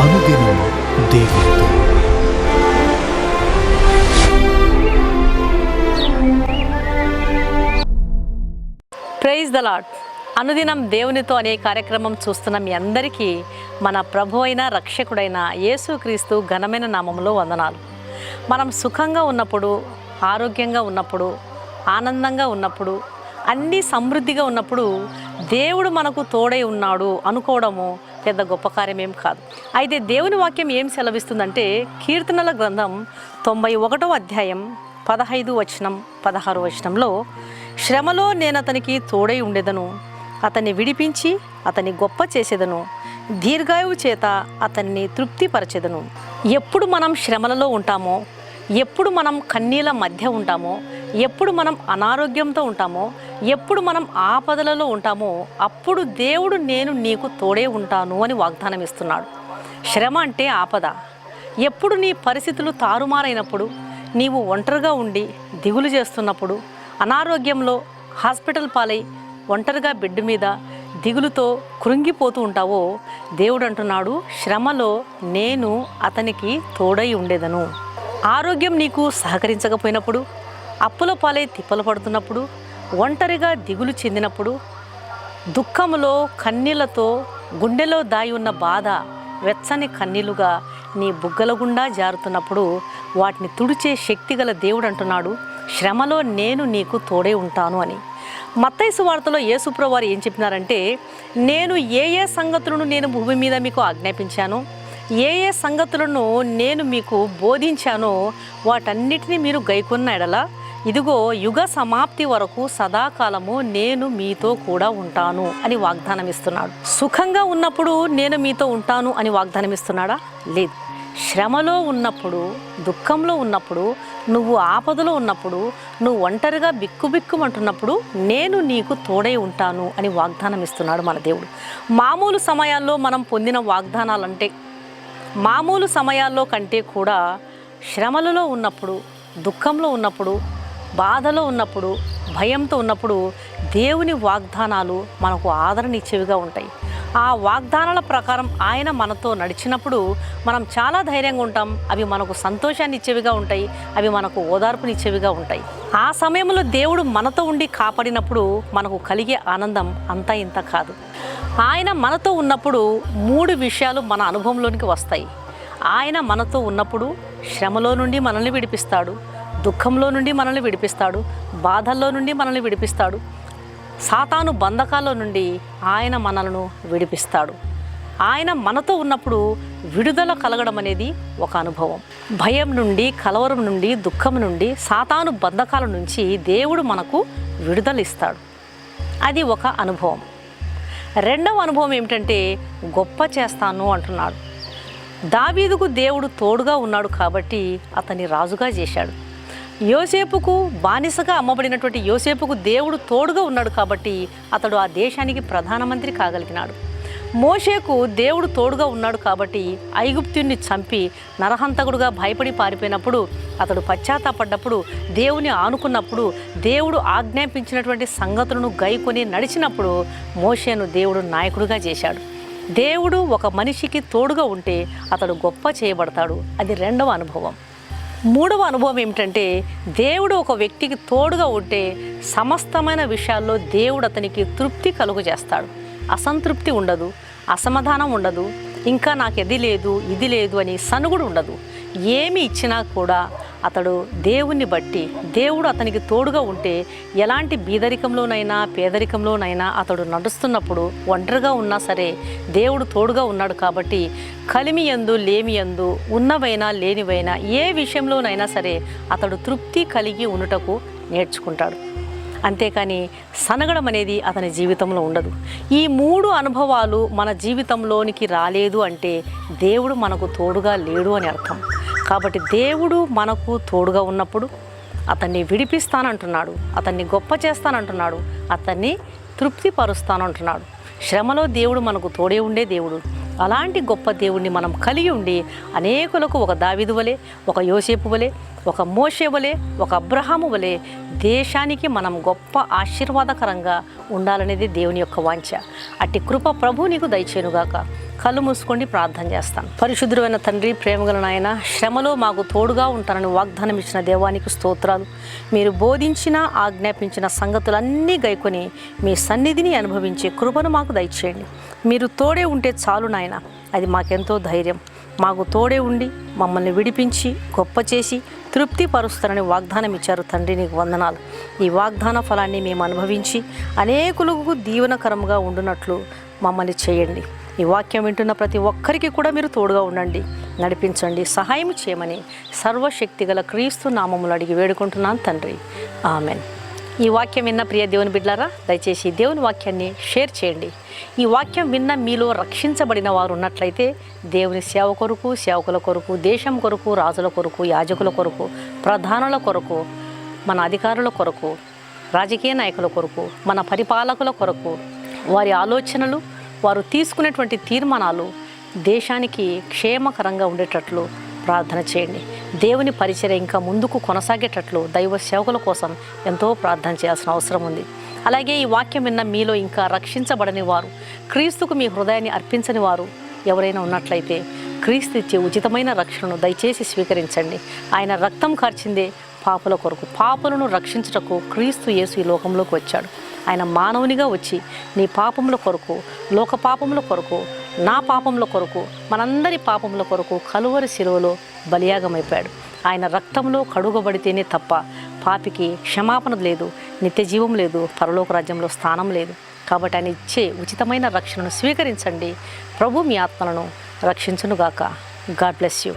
అనుదినం దేవుడు praise the lord అనుదినం దేవునితో అనే కార్యక్రమం చూస్తున్న మీ అందరికీ మన ప్రభు అయిన రక్షకుడైన యేసుక్రీస్తు ఘనమైన నామంలో వందనాలు. మనం సుఖంగా ఉన్నప్పుడు ఆరోగ్యంగా ఉన్నప్పుడు ఆనందంగా ఉన్నప్పుడు అన్నీ సమృద్ధిగా ఉన్నప్పుడు దేవుడు మనకు తోడై ఉన్నాడు అనుకోవడము పెద్ద గొప్ప కార్యమేం కాదు. అయితే దేవుని వాక్యం ఏం సెలవిస్తుందంటే కీర్తనల గ్రంథం తొంభై ఒకటో అధ్యాయం పదహైదు వచనం పదహారు వచనంలో శ్రమలో నేను అతనికి తోడై ఉండేదను. అతన్ని విడిపించి అతన్ని గొప్ప చేసేదను. దీర్ఘాయువు చేత అతన్ని తృప్తిపరచెదను. ఎప్పుడు మనం శ్రమలలో ఉంటామో ఎప్పుడు మనం కన్నీల మధ్య ఉంటామో ఎప్పుడు మనం అనారోగ్యంతో ఉంటామో ఎప్పుడు మనం ఆపదలలో ఉంటామో అప్పుడు దేవుడు నేను నీకు తోడే ఉంటాను అని వాగ్దానం ఇస్తున్నాడు. శ్రమ అంటే ఆపద. ఎప్పుడు నీ పరిస్థితులు తారుమారైనప్పుడు నీవు ఒంటరిగా ఉండి దిగులు చేస్తున్నప్పుడు అనారోగ్యంలో హాస్పిటల్ పాలై ఒంటరిగా బెడ్ మీద దిగులుతో కృంగిపోతూ ఉంటావో దేవుడు అంటున్నాడు శ్రమలో నేను అతనికి తోడై ఉండేదను. ఆరోగ్యం నీకు సహకరించకపోయినప్పుడు అప్పుల పాలై తిప్పలు పడుతున్నప్పుడు ఒంటరిగా దిగులు చెందినప్పుడు దుఃఖంలో కన్నీళ్ళతో గుండెలో దాగి ఉన్న బాధ వెచ్చని కన్నీలుగా నీ బుగ్గల గుండా జారుతున్నప్పుడు వాటిని తుడిచే శక్తి గల దేవుడు అంటున్నాడు శ్రమలో నేను నీకు తోడే ఉంటాను అని. మత్తైసు వార్తలో యేసుప్రభు వారు ఏం చెప్పినారంటే నేను ఏ ఏ సంగతులను నేను భూమి మీద మీకు ఆజ్ఞాపించాను ఏ ఏ సంగతులను నేను మీకు బోధించానో వాటన్నిటినీ మీరు గైకొన్న ఎడల ఇదిగో యుగ సమాప్తి వరకు సదాకాలము నేను మీతో కూడా ఉంటాను అని వాగ్దానం ఇస్తున్నాడు సుఖంగా ఉన్నప్పుడు నేను మీతో ఉంటాను అని వాగ్దానం ఇస్తున్నాడా లేదు. శ్రమలో ఉన్నప్పుడు దుఃఖంలో ఉన్నప్పుడు నువ్వు ఆపదలో ఉన్నప్పుడు నువ్వు ఒంటరిగా బిక్కుబిక్కుమంటున్నప్పుడు నేను నీకు తోడై ఉంటాను అని వాగ్దానం ఇస్తున్నాడు మన దేవుడు. మామూలు సమయాల్లో మనం పొందిన వాగ్దానాలంటే మామూలు సమయాల్లో కంటే కూడా శ్రమలలో ఉన్నప్పుడు దుఃఖంలో ఉన్నప్పుడు బాధలో ఉన్నప్పుడు భయంతో ఉన్నప్పుడు దేవుని వాగ్దానాలు మనకు ఆదరణ ఇచ్చేవిగా ఉంటాయి. ఆ వాగ్దానాల ప్రకారం ఆయన మనతో నడిచినప్పుడు మనం చాలా ధైర్యంగా ఉంటాం. అవి మనకు సంతోషాన్ని ఇచ్చేవిగా ఉంటాయి. అవి మనకు ఓదార్పునిచ్చేవిగా ఉంటాయి. ఆ సమయంలో దేవుడు మనతో ఉండి కాపాడినప్పుడు మనకు కలిగే ఆనందం అంతా ఇంత కాదు. ఆయన మనతో ఉన్నప్పుడు మూడు విషయాలు మన అనుభవంలోనికి వస్తాయి. ఆయన మనతో ఉన్నప్పుడు శ్రమలో నుండి మనల్ని విడిపిస్తాడు. దుఃఖంలో నుండి మనల్ని విడిపిస్తాడు బాధల్లో నుండి మనల్ని విడిపిస్తాడు సాతాను బంధకాల్లో నుండి ఆయన మనలను విడిపిస్తాడు. ఆయన మనతో ఉన్నప్పుడు విడుదల కలగడం అనేది ఒక అనుభవం. భయం నుండి కలవరం నుండి దుఃఖం నుండి సాతాను బంధకాల నుంచి దేవుడు మనకు విడుదల ఇస్తాడు అది ఒక అనుభవం. రెండవ అనుభవం ఏమిటంటే గొప్ప చేస్తాను అంటున్నాడు. దావీదుకు దేవుడు తోడుగా ఉన్నాడు కాబట్టి అతన్ని రాజుగా చేశాడు. యోసేపుకు బానిసగా అమ్మబడినటువంటి యోసేపుకు దేవుడు తోడుగా ఉన్నాడు కాబట్టి అతడు ఆ దేశానికి ప్రధానమంత్రి కాగలిగినాడు. మోషేకు దేవుడు తోడుగా ఉన్నాడు కాబట్టి ఐగుప్తుని చంపి నరహంతకుడుగా భయపడి పారిపోయినప్పుడు అతడు పశ్చాత్తాపడ్డప్పుడు దేవుని ఆనుకున్నప్పుడు దేవుడు ఆజ్ఞాపించినటువంటి సంగతులను గైకొని నడిచినప్పుడు మోషేను దేవుడు నాయకుడిగా చేశాడు. దేవుడు ఒక మనిషికి తోడుగా ఉంటే అతడు గొప్ప చేయబడతాడు. అది రెండవ అనుభవం. మూడవ అనుభవం ఏమిటంటే దేవుడు ఒక వ్యక్తికి తోడుగా ఉంటే సమస్తమైన విషయాల్లో దేవుడు అతనికి తృప్తి కలుగు చేస్తాడు అసంతృప్తి ఉండదు అసమాధానం ఉండదు ఇంకా నాకు ఇది లేదు ఇది లేదు అని సనుగుడు ఉండదు. ఏమి ఇచ్చినా కూడా అతడు దేవుణ్ణి బట్టి దేవుడు అతనికి తోడుగా ఉంటే ఎలాంటి బీదరికంలోనైనా పేదరికంలోనైనా అతడు నడుస్తున్నప్పుడు ఒంటరిగా ఉన్నా సరే దేవుడు తోడుగా ఉన్నాడు కాబట్టి కలిమి ఎందు లేమి ఎందు ఉన్నవైనా లేనివైనా ఏ విషయంలోనైనా సరే అతడు తృప్తి కలిగి ఉండుటకు నేర్చుకుంటాడు. అంతేకాని సనగడం అనేది అతని జీవితంలో ఉండదు. ఈ మూడు అనుభవాలు మన జీవితంలోనికి రాలేదు అంటే దేవుడు మనకు తోడుగా లేడు అని అర్థం. కాబట్టి దేవుడు మనకు తోడుగా ఉన్నప్పుడు అతన్ని విడిపిస్తానంటున్నాడు అతన్ని గొప్ప చేస్తానంటున్నాడు అతన్ని తృప్తిపరుస్తానంటున్నాడు. శ్రమలో దేవుడు మనకు తోడే ఉండే దేవుడు. అలాంటి గొప్ప దేవుణ్ణి మనం కలిగి ఉండి అనేకులకు ఒక దావిదువలే ఒక యోసేపు వలె ఒక మోషే వలె ఒక అబ్రహాము వలె దేశానికి మనం గొప్ప ఆశీర్వాదకరంగా ఉండాలనేది దేవుని యొక్క వాంఛ. అట్టి కృప ప్రభు నీకు దయచేనుగాక కళ్ళు మూసుకోండి ప్రార్థన చేస్తాను పరిశుద్ధుడైన తండ్రి ప్రేమగల నాయన శ్రమలో మాకు తోడుగా ఉంటానని వాగ్దానం ఇచ్చిన దేవానికి స్తోత్రాలు. మీరు బోధించిన ఆజ్ఞాపించిన సంగతులన్నీ గైకొని మీ సన్నిధిని అనుభవించే కృపను మాకు దయచేయండి. మీరు తోడే ఉంటే చాలు నాయన. అది మాకెంతో ధైర్యం. మాకు తోడే ఉండి మమ్మల్ని విడిపించి గొప్ప చేసి తృప్తిపరుస్తారని వాగ్దానం ఇచ్చారు తండ్రి నీకు వందనాలు. ఈ వాగ్దాన ఫలాన్ని మేము అనుభవించి అనేకులకు దీవనకరంగా ఉండునట్లు మమ్మల్ని చేయండి. ఈ వాక్యం వింటున్న ప్రతి ఒక్కరికి కూడా మీరు తోడుగా ఉండండి. నడిపించండి సహాయం చేయమని సర్వశక్తి గల క్రీస్తు నామములు అడిగి వేడుకుంటున్నాను తండ్రి. ఆమెన్. ఈ వాక్యం విన్న ప్రియ దేవుని బిడ్డారా దయచేసి దేవుని వాక్యాన్ని షేర్ చేయండి. ఈ వాక్యం విన్న మీలో రక్షించబడిన వారు ఉన్నట్లయితే దేవుని సేవ కొరకు సేవకుల కొరకు దేశం కొరకు రాజుల కొరకు యాజకుల కొరకు ప్రధానుల కొరకు మన అధికారుల కొరకు రాజకీయ నాయకుల కొరకు మన పరిపాలకుల కొరకు వారి ఆలోచనలు వారు తీసుకునేటువంటి తీర్మానాలు దేశానికి క్షేమకరంగా ఉండేటట్లు ప్రార్థన చేయండి. దేవుని పరిచర్య ఇంకా ముందుకు కొనసాగేటట్లు దైవ సేవకుల కోసం ఎంతో ప్రార్థన చేయాల్సిన అవసరం ఉంది. అలాగే ఈ వాక్యం విన్న మీలో ఇంకా రక్షించబడని వారు క్రీస్తుకు మీ హృదయాన్ని అర్పించని వారు ఎవరైనా ఉన్నట్లయితే క్రీస్తు ఇచ్చే ఉచితమైన రక్షణను దయచేసి స్వీకరించండి. ఆయన రక్తం కార్చిందే పాపుల కొరకు పాపులను రక్షించుటకు క్రీస్తు యేసు ఈ లోకంలోకి వచ్చాడు. ఆయన మానవునిగా వచ్చి నీ పాపముల కొరకు లోక పాపముల కొరకు నా పాపముల కొరకు మనందరి పాపముల కొరకు కలువరి శిలువలో బలియాగమైపాడు ఆయన రక్తంలో కడుగబడితేనే తప్ప పాపికి క్షమాపణ లేదు నిత్య జీవం లేదు పరలోక రాజ్యంలో స్థానం లేదు. కాబట్టి ఆయన ఇచ్చే ఉచితమైన రక్షణను స్వీకరించండి. ప్రభు మీ ఆత్మలను రక్షించునుగాక. God bless you.